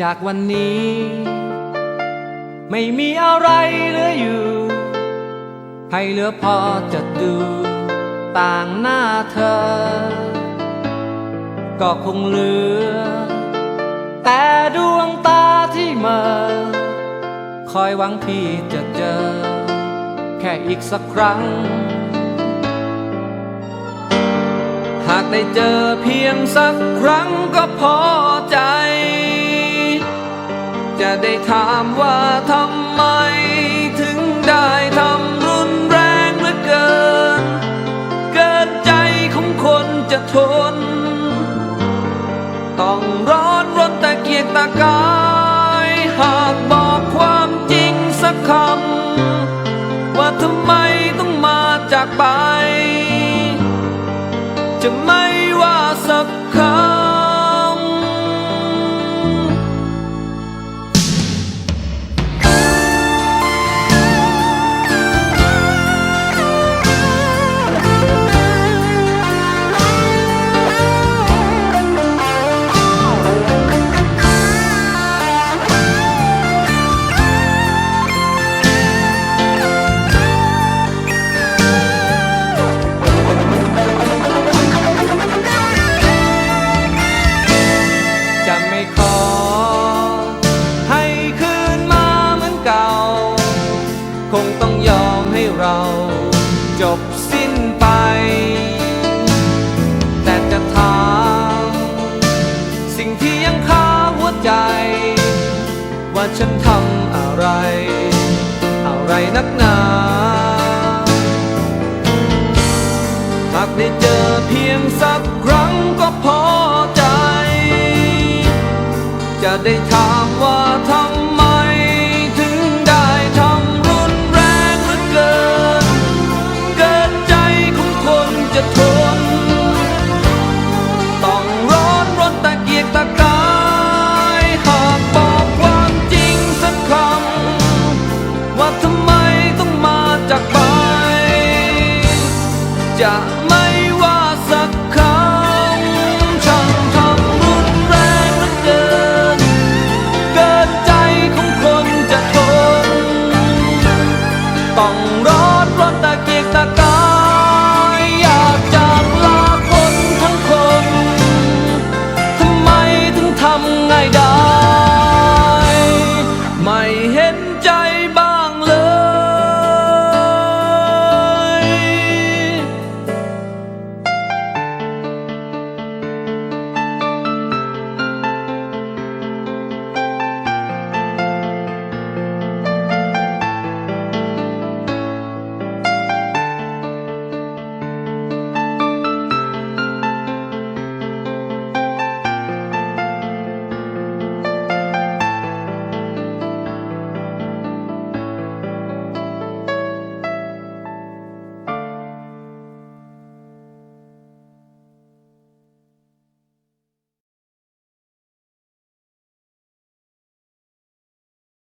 จากวันนี้ ไม่มีอะไรเหลืออยู่ ให้เหลือพอจะดู ต่างหน้าเธอ ก็คงเหลือ แต่ดวงตาที่เมอคอยหวังที่จะเจอ แค่อีกสักครั้ง หากได้เจอเพียงสักครั้งก็พอ ได้ถามว่าทำไม ถึงได้ทำรุนแรงเหลือเกิน เกินใจของคนจะทน ต้องร้อนรนแต่เกียกตะกาย หากบอกความจริงสักคำ ว่าทำไมต้องมาจากไป จะไม่ คงต้องยอมให้เรา จบสิ้นไป แต่จะถามสิ่งที่ยังคาหัวใจ ว่าฉันทำอะไร อะไรนักหนาหากได้เจอเพียงสักครั้งก็พอใจ จะได้ถามว่าทำไม จะไม่ว่าสักคำช่างทำรุนแรงเหลือเกิน เกินใจของคนจะทน ต้องรอดรอนตะกี